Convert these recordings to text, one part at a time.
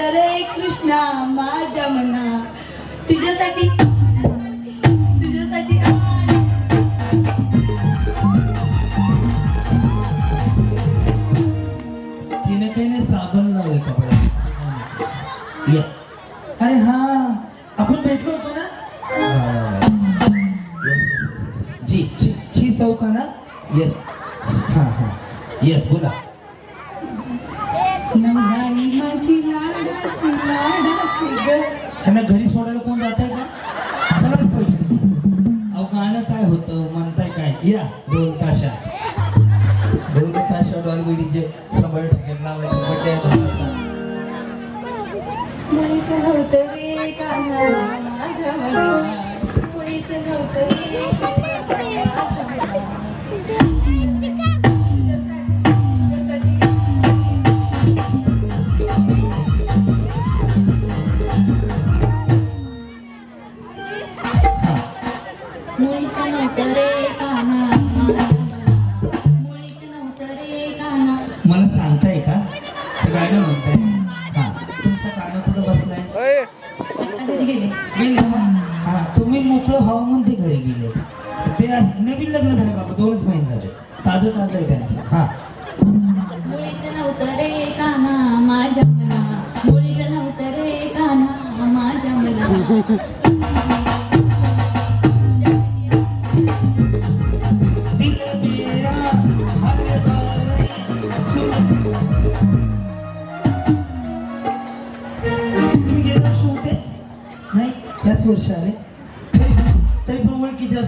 मुळीच नव्हतं रे कृष्णा माझ्या मना. तुझ्यासाठी तुझ्यासाठी आ- तिने काही नाही साबण लावले कपड्यात. या. अरे हा आपण भेटलो होतो ना? येस येस येस जी जी जी चौका ना? येस हां हां. येस बोला. त्यांना घरी सोडायला कोण जात आहे का खरंच अहो गाणं काय होतं? म्हणताय काय? या दोन ताशा. दोन ताशा डॉलबिडीचे समोर टक्क्यात लावायचे बड्डे मुळीच रे माझ्या तुम्ही मोकळं व्हावं म्हणून ते घरी गेले. ते आज नवीन लग्न झालं का? दोनच महिने झाले. ताजं ताजं आहे त्यांचं. हा. नव्हतं रे काना माझ्या मना मुळीच नव्हतं रे काना माझ्या मना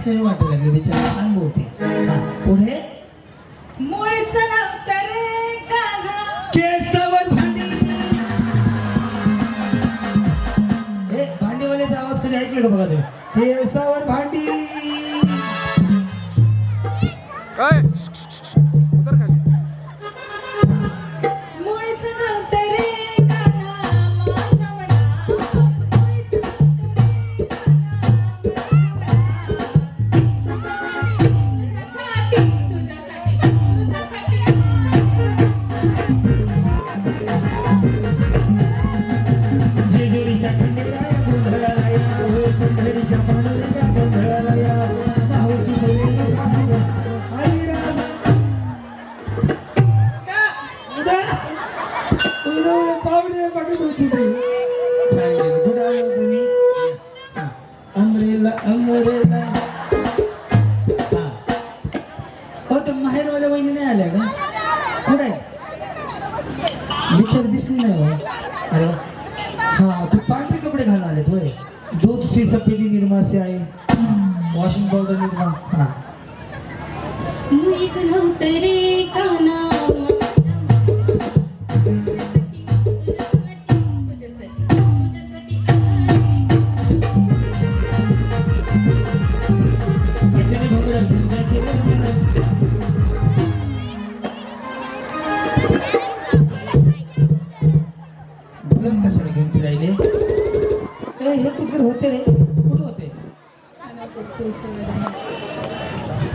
असल्याने वाटायला लागले बिचारा अनुभव होते हा पुढे? मुळीच नव्हतं रे काना केसावर भांडी. हे भांडीवाल्याचा आवाज कधी ऐकलं का बघा तुम्ही? केसावर बिचार दिसली नाही बा अरे हा तू पांढरे कपडे घालून आलेत होय. दूध सी सफेदी निर्मासे आहे. वॉशिंग पावडर निर्मा हा.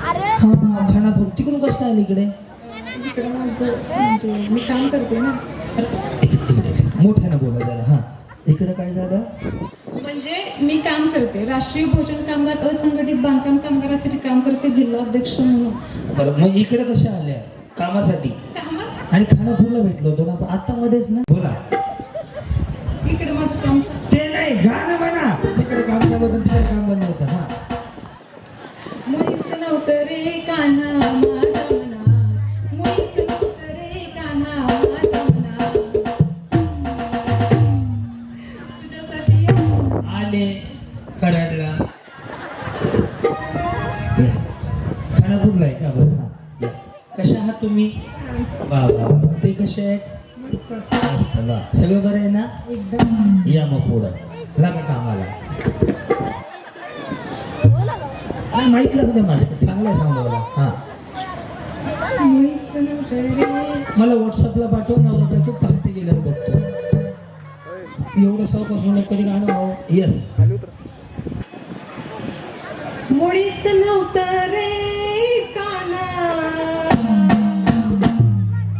हा खानापूर तिकडून कसं आलं इकडे? इकडे माझं म्हणजे मी काम करते ना. मोठ्यानं बोला जरा हा. इकडे काय झालं? म्हणजे मी काम करते राष्ट्रीय भोजन कामगार असंघटित बांधकाम कामगारासाठी काम करते जिल्हा अध्यक्ष म्हणून. बरं मग इकडे कशा आल्या? कामासाठी? कामास आणि खानापूरला भेटलो होतो ना आता मध्येच ना. बोला. इकडे माझं काम. ते नाही गाणं म्हणा. कशा आहात तुम्ही? वा वा. ते कसे आहेत? सगळं बरं आहे ना? एकदम. या मग पुढं. लागा कामाला. नाही माहीत लागतं माझ्याकडे. चांगलं आहे सांगायला. हा. मला व्हॉट्सअपला पाठव ना बायको पाहते गेल्यावर बघतो. एवढं सावकाश म्हणलं कधी गाणं व्हावं येस मुळीच नव्हतं रे काना.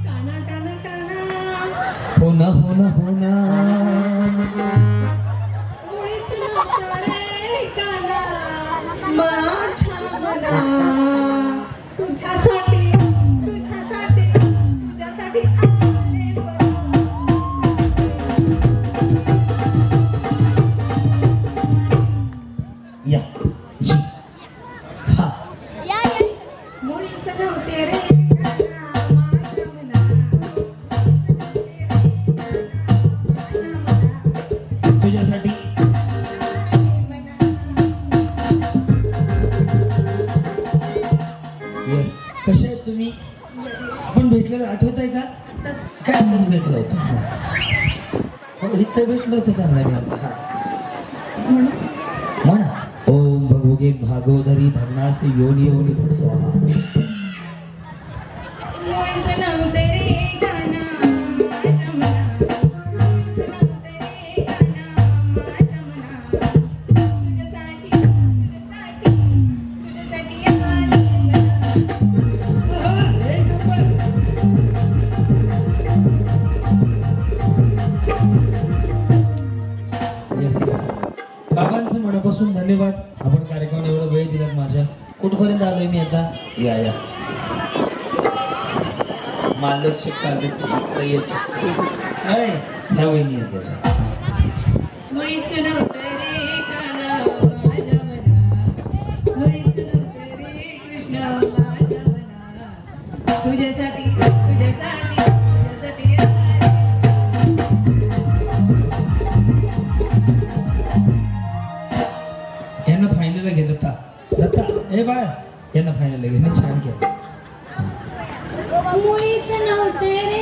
काना काना काना. हो ना हो ना हो कसे आपण भेटलेलं आठवत आहे का? काय आताच भेटलो होतो. हो, इथं भेटलं होतं त्यांना मी आता म्हणा. ओम भगोगे भागवदरी भगनास योनी योनी भट स्वाहा मनापासून धन्यवाद. आपण कार्यक्रम एवढा वेळ दिला माझ्या. कुठपर्यंत आलोय मी आता? या या. मालकचे ह्या वहिनी आहेत त्या. मुळीच नव्हते रे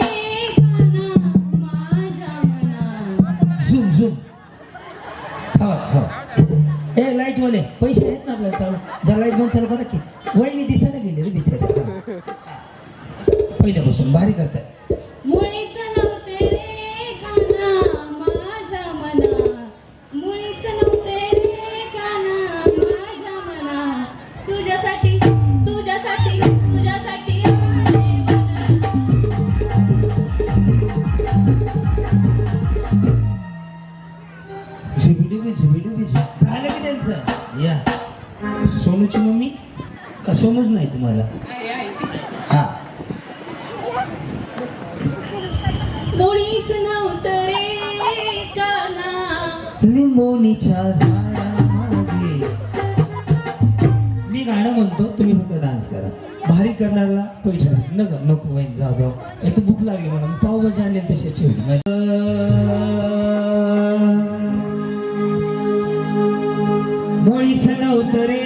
ए लाइट वाले पैसे आहेत ना आपल्याला चालू. जर लाइट बंद चालू करा की. सोनूची मम्मी? का सोनूच नाही तुम्हाला? हा. मुळीच नव्हतं रे काना. लिंबोनीच्या झाडामागे. मी गाणं म्हणतो तुम्ही फक्त डान्स करा. भारी करणाऱ्याला पैठा नको नको वहीन जाऊ जाऊ. एक भूक लागली मला. आणली आणि तशी ठेवली. मुळीच नव्हतं रे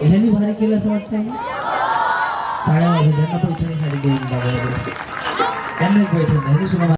ह्यांनी भारी केलं असं वाटतंय? साड्या वाजून त्यांना पैठणीसाठी घेऊन बघायला त्यांना पैठण ह्यांनी सुद्धा